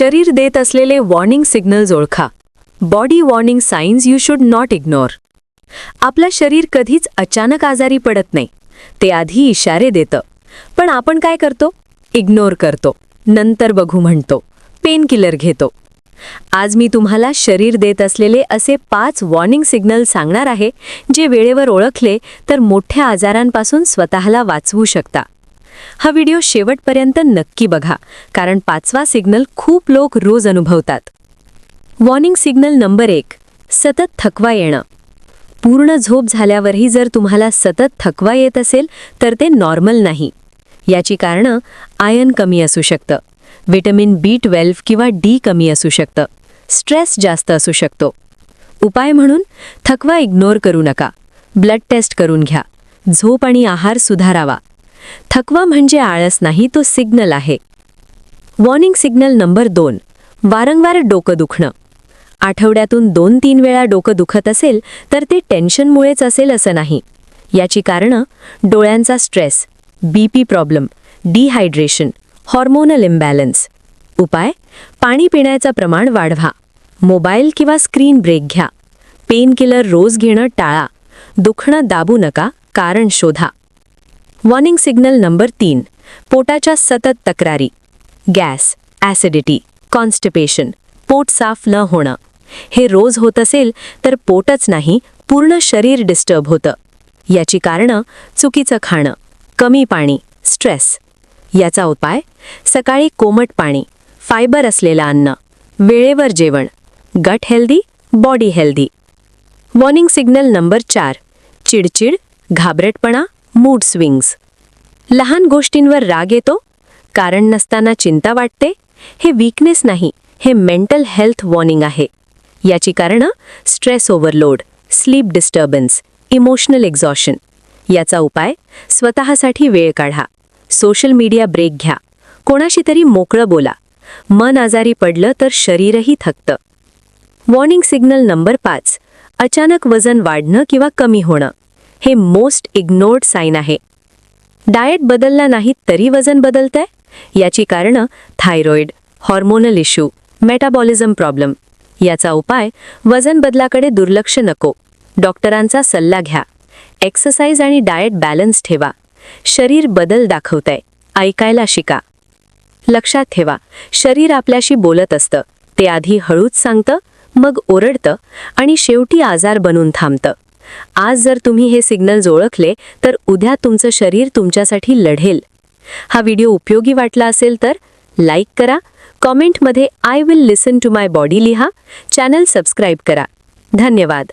शरीर देत असलेले वॉर्निंग सिग्नल्स ओळखा. Body warning signs you should not ignore आपलं शरीर कधीच अचानक आजारी पडत नाही. ते आधी इशारे देतं. पण आपण काय करतो? इग्नोर करतो. नंतर बघू म्हणतो. पेन किलर घेतो. आज मी तुम्हाला शरीर देत असलेले असे पाच वॉर्निंग सिग्नल सांगणार आहे जे वेळेवर ओळखले तर मोठ्या आजारांपासून स्वतःला वाचवू शकता. हा व्हिडिओ शेवटपर्यंत नक्की बघा कारण पाचवा सिग्नल खूप लोक रोज अनुभवतात. वॉर्निंग सिग्नल नंबर एक सतत थकवा येणं. पूर्ण झोप झाल्यावरही जर तुम्हाला सतत थकवा येत असेल तर ते नॉर्मल नाही. याची कारणं आयन कमी असू शकतं विटॅमिन बी ट्वेल्व किंवा डी कमी असू शकतं स्ट्रेस जास्त असू शकतो. उपाय म्हणून थकवा इग्नोर करू नका ब्लड टेस्ट करून घ्या झोप आणि आहार सुधारावा. थकवा म्हणजे आळस नाही तो सिग्नल आहे. वॉर्निंग सिग्नल नंबर दोन. वारंवार डोकं दुखणं. आठवड्यातून दोन तीन वेळा डोकं दुखत असेल तर ते टेन्शनमुळेच असेल असं नाही. याची कारणं डोळ्यांचा stress BP problem dehydration hormonal imbalance उपाय पाणी पिण्याचं प्रमाण वाढवा. मोबाईल किंवा स्क्रीन ब्रेक घ्या. पेनकिलर रोज घेणं टाळा. दुखणं दाबू नका कारण शोधा. वॉर्निंग सिग्नल नंबर तीन. पोटाच्या सतत तक्रारी. गॅस ॲसिडिटी कॉन्स्टिपेशन पोट साफ न होणं. हे रोज होत असेल तर पोटच नाही पूर्ण शरीर डिस्टर्ब होतं. याची कारणं चुकीचं खाणं. कमी पाणी स्ट्रेस याचा उपाय सकाळी कोमट पाणी फायबर असलेलं अन्न. वेळेवर जेवण. Gut healthy body healthy warning signal number चार. चिडचिड घाबरटपणा मूड स्विंग्स लहान गोष्टींवर राग येतो कारण नसताना चिंता वाटते हे वीकनेस नाही हे मेंटल हेल्थ वॉर्निंग आहे. याची कारणं stress overload sleep disturbance emotional exhaustion याचा उपाय स्वतःसाठी वेळ काढा. सोशल मीडिया ब्रेक घ्या. कोणाशी तरी मोकळं बोला. मन आजारी पडलं तर शरीरही थकतं. वॉर्निंग सिग्नल नंबर पाच. अचानक वजन वाढणं किंवा कमी होणं. हे मोस्ट इग्नोर्ड साईन आहे. डाएट बदलला नाही तरी वजन बदलतंय? याची कारणं thyroid hormonal issue metabolism problem. याचा उपाय वजन बदलाकडे दुर्लक्ष नको. डॉक्टरांचा सल्ला घ्या. एक्सरसाइज आणि डाएट बॅलन्स ठेवा. शरीर बदल दाखवतंय. ऐकायला शिका. लक्षात ठेवा शरीर आपल्याशी बोलत असतं. ते आधी हळूच सांगतं मग ओरडतं आणि शेवटी आजार बनून थांबतं. आज जर तुम्ही हे सिग्नल्स ओळखले तर उद्या तुमचं शरीर तुमच्यासाठी लढेल. हा व्हिडिओ उपयोगी वाटला असेल तर लाईक करा कॉमेंटमध्ये I will listen to my body लिहा चॅनल सबस्क्राईब करा. धन्यवाद.